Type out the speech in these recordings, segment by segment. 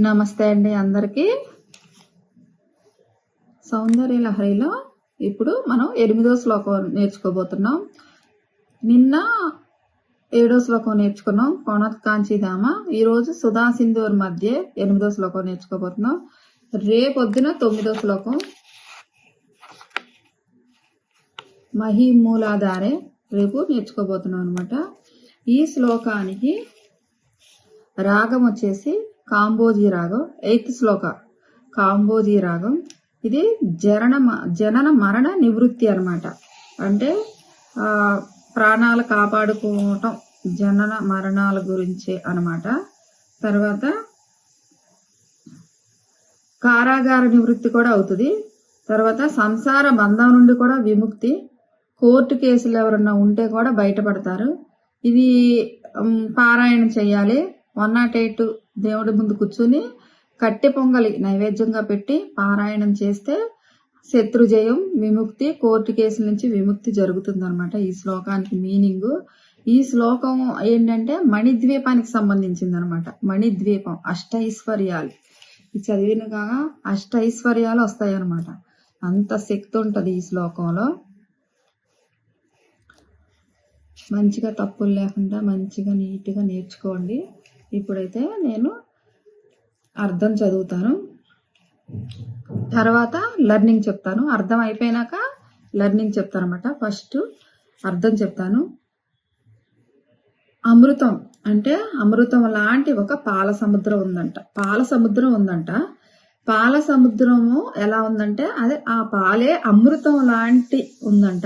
నమస్తే అండి అందరికీ. సౌందర్య లహరిలో ఇప్పుడు మనం ఎనిమిదో శ్లోకం నేర్చుకోబోతున్నాం. నిన్న ఏడో శ్లోకం నేర్చుకున్నాం కోణత్ కాంచీధామ ఈరోజు సుధా సింధూర్ మధ్య ఎనిమిదో శ్లోకం నేర్చుకోబోతున్నాం. రేపొద్దున తొమ్మిదో శ్లోకం. మహిమూలాధారే రేపు నేర్చుకోబోతున్నాం అనమాట ఈ శ్లోకానికి రాగం వచ్చేసి కాంబోజీ రాగం ఎయిత్ శ్లోక కాంబోజీ రాగం. ఇది జనన మ- జనన మరణ నివృత్తి అనమాట అంటే ప్రాణాలు కాపాడుకోవటం జనన మరణాల గురించి అనమాట తర్వాత కారాగార నివృత్తి కూడా అవుతుంది. తర్వాత సంసార బంధం నుండి కూడా విముక్తి. కోర్టు కేసులు ఎవరన్నా ఉంటే కూడా బయటపడతారు. ఇది పారాయణ చేయాలి. వన్ నాట్ ఎయిట్ దేవుడి ముందు కూర్చుని కట్టె పొంగలి నైవేద్యంగా పెట్టి పారాయణం చేస్తే శత్రు జయం విముక్తి కోర్టు కేసుల నుంచి విముక్తి జరుగుతుంది అనమాట ఈ శ్లోకానికి మీనింగ్. ఈ శ్లోకం ఏంటంటే మణిద్వీపానికి సంబంధించింది అనమాట మణిద్వీపం అష్టైశ్వర్యాలు. ఇది చదివిన కాగా అష్టైశ్వర్యాలు వస్తాయి అనమాట అంత శక్తి ఉంటది ఈ శ్లోకంలో. మంచిగా తప్పులు లేకుండా మంచిగా నీట్గా నేర్చుకోండి. ఇప్పుడైతే నేను అర్థం చదువుతాను. తర్వాత లర్నింగ్ చెప్తాను. అర్థం అయిపోయినాక లర్నింగ్ చెప్తాను అనమాట ఫస్ట్ అర్థం చెప్తాను. అమృతం అంటే అమృతం లాంటి ఒక పాల సముద్రం ఉందంట. పాల సముద్రం ఉందంట. పాల సముద్రము ఎలా ఉందంటే అదే ఆ పాలే అమృతం లాంటి ఉందంట.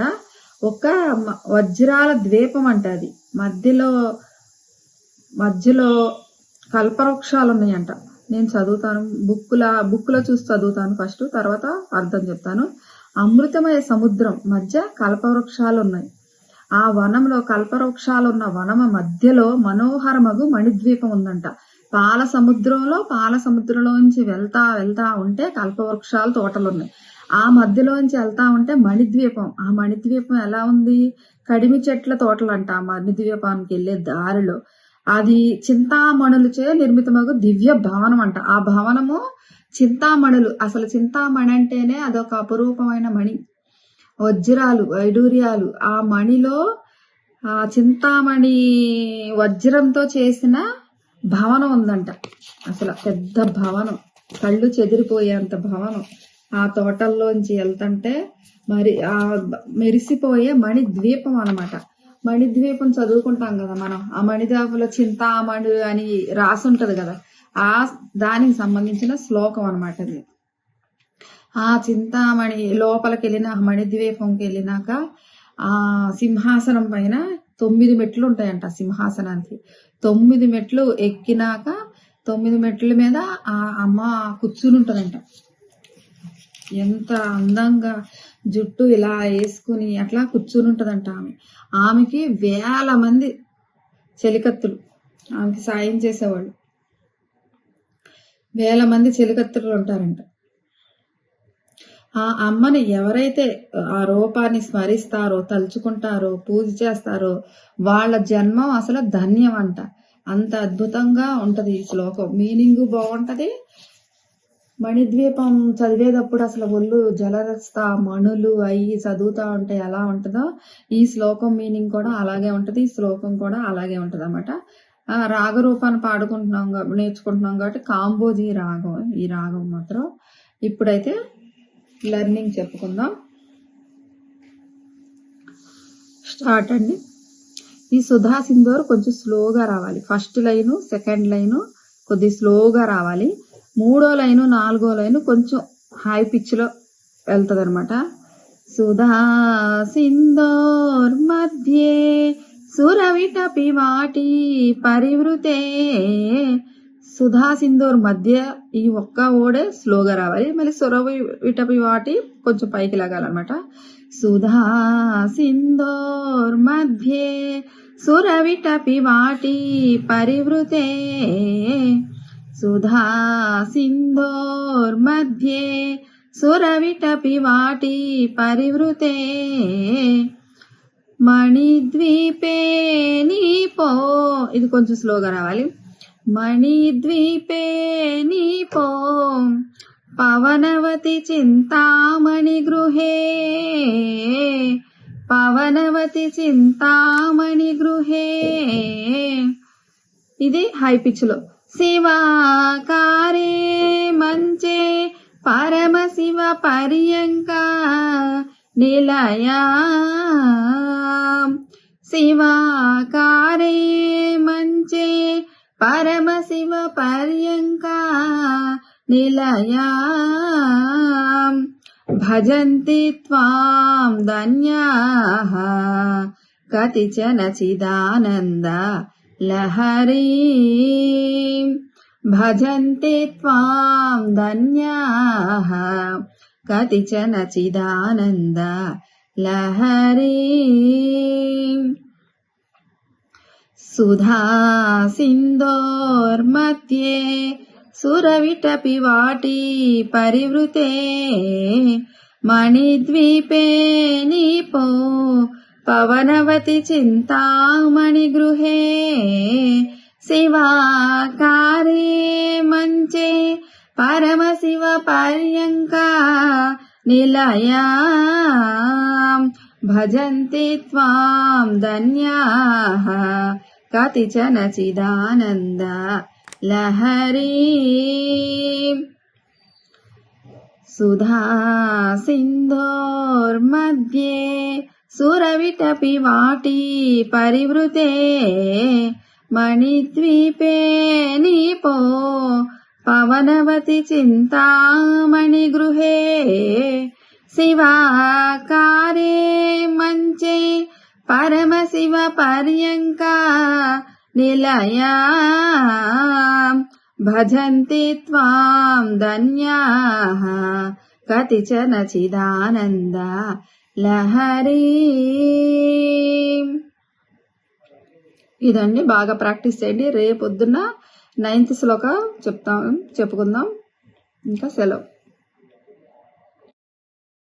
ఒక వజ్రాల ద్వీపం అంట అది. మధ్యలో మధ్యలో కల్పవృక్షాలు ఉన్నాయంట. నేను చదువుతాను. బుక్కుల బుక్లో చూసి చదువుతాను ఫస్ట్ తర్వాత అర్థం చెప్తాను. అమృతమయ సముద్రం మధ్య కల్పవృక్షాలు ఉన్నాయి. ఆ వనంలో కల్పవృక్షాలు ఉన్న వనమ మధ్యలో మనోహరమగు మణిద్వీపం ఉందంట. పాల సముద్రంలో పాల సముద్రంలోంచి వెళ్తా వెళ్తా ఉంటే కల్పవృక్షాలు తోటలు ఉన్నాయి ఆ మధ్యలోంచి వెళ్తా ఉంటే మణిద్వీపం. ఆ మణిద్వీపం ఎలా ఉంది? కడిమి చెట్ల తోటలు అంట ఆ మణిద్వీపానికి వెళ్ళే దారిలో. అది చింతామణులచే నిర్మితమగు దివ్య భవనం అంట ఆ భవనము చింతామణులు అసలు చింతామణి అంటేనే అదొక అపురూపమైన మణి. వజ్రాలు వైడూర్యాలు ఆ మణిలో ఆ చింతామణి వజ్రంతో చేసిన భవనం ఉందంట. అసలు పెద్ద భవనం. కళ్ళు చెదిరిపోయేంత భవనం. ఆ తోటల్లోంచి వెళ్తుంటే మరి ఆ మెరిసిపోయే మణి ద్వీపం అనమాట మణిద్వీపం చదువుకుంటాం కదా మనం. ఆ మణిద్వీపంలో చింతామణి అని రాసి ఉంటది కదా. ఆ దానికి సంబంధించిన శ్లోకం అన్నమాట అది ఆ చింతామణి లోపలికి వెళ్ళిన ఆ మణిద్వీపంకి వెళ్ళినాక ఆ సింహాసనం పైన తొమ్మిది మెట్లు ఉంటాయంట సింహాసనానికి. తొమ్మిది మెట్లు ఎక్కినాక తొమ్మిది మెట్ల మీద ఆ అమ్మ కూర్చుని ఉంటుందంట. ఎంత అందంగా జుట్టు ఇలా వేసుకుని అట్లా కూర్చుని ఉంటుందంట ఆమె. ఆమెకి వేల మంది చెలికత్తులు ఆమెకి సాయం చేసేవాళ్ళు. వేల మంది చెలికత్తులు ఉంటారంట. ఆ అమ్మని ఎవరైతే ఆ రూపాన్ని స్మరిస్తారో తలుచుకుంటారో పూజ చేస్తారో వాళ్ళ జన్మం అసలు ధన్యం అంట అంత అద్భుతంగా ఉంటది ఈ శ్లోకం. మీనింగ్ బాగుంటది మణిద్వీపం చదివేటప్పుడు అసలు ఒళ్ళు జలరస్త మణులు అయి చదువుతా ఉంటే ఎలా ఉంటుందో ఈ శ్లోకం మీనింగ్ కూడా అలాగే ఉంటుంది ఈ శ్లోకం కూడా అలాగే ఉంటుంది అనమాట రాగరూపాన్ని పాడుకుంటున్నాం నేర్చుకుంటున్నాం కాబట్టి కాంబోజీ రాగం ఈ రాగం మాత్రం. ఇప్పుడైతే లెర్నింగ్ చెప్పుకుందాం. స్టార్ట్ అండి. ఈ సుధా సింధూర్ కొంచెం స్లోగా రావాలి. ఫస్ట్ లైను సెకండ్ లైను కొద్ది స్లోగా రావాలి. మూడో లైను నాలుగో లైను కొంచెం హై పిచ్లో వెళ్తుంది అనమాట సుధా సింధోర్ మధ్యే సురవిటపి వాటి పరివృతే. సుధా సింధూర్ మధ్య ఈ ఒక్క ఓడే స్లోగా రావాలి. మళ్ళీ సురవి విటపి వాటి కొంచెం పైకి లాగాలన్నమాట. సుధా సింధోర్ మధ్యే సురవిటపి వాటి పరివృతే. సుధా సింధోర్ మధ్యే సురవిటపి వాటి పరివృతే మణిద్వీపే నీపో ఇది కొంచెం స్లోగా రావాలి. మణిద్వీపే నీపో పవనవతి చింతామణి గృహే। పవనవతి చింతామణి గృహే। ఇది హై పిచ్లో శివాకారే మంచే పరమశివ పర్యంక నిలయా. శివాకారే మంచే పరమశివ పర్యంక నిలయా. భజంతి త్వాం ధన్యా. కతిచన చిదానంద लहरी भजन्ति त्वां धन्याः। कतिचन चिदानन्द लहरी सुधा सिन्दोर्मध्ये सुरविटपि वाटी परिवृते मणिद्वीपे नीपो पवनवति चिन्तामणिगृहे शिवाकारे मञ्चे परमशिव पर्यङ्का निलया भजन्ति त्वां धन्याः कतिचन चिदानन्द लहरी सुधा सिन्धोर्मध्ये सुरविटपि वाटी परिवृते मणिद्वीपे नीपो पवनवति चिन्तामणिगृहे शिवाकारे मञ्चे परमशिव पर्यङ्का निलया भजन्ति त्वां धन्याः कतिचन चिदानन्द లహరీ. ఇదండి బాగా ప్రాక్టీస్ చేయండి. రేపొద్దున నైన్త్ శ్లోక చెప్తాం చెప్పుకుందాం. ఇంకా సెలవు.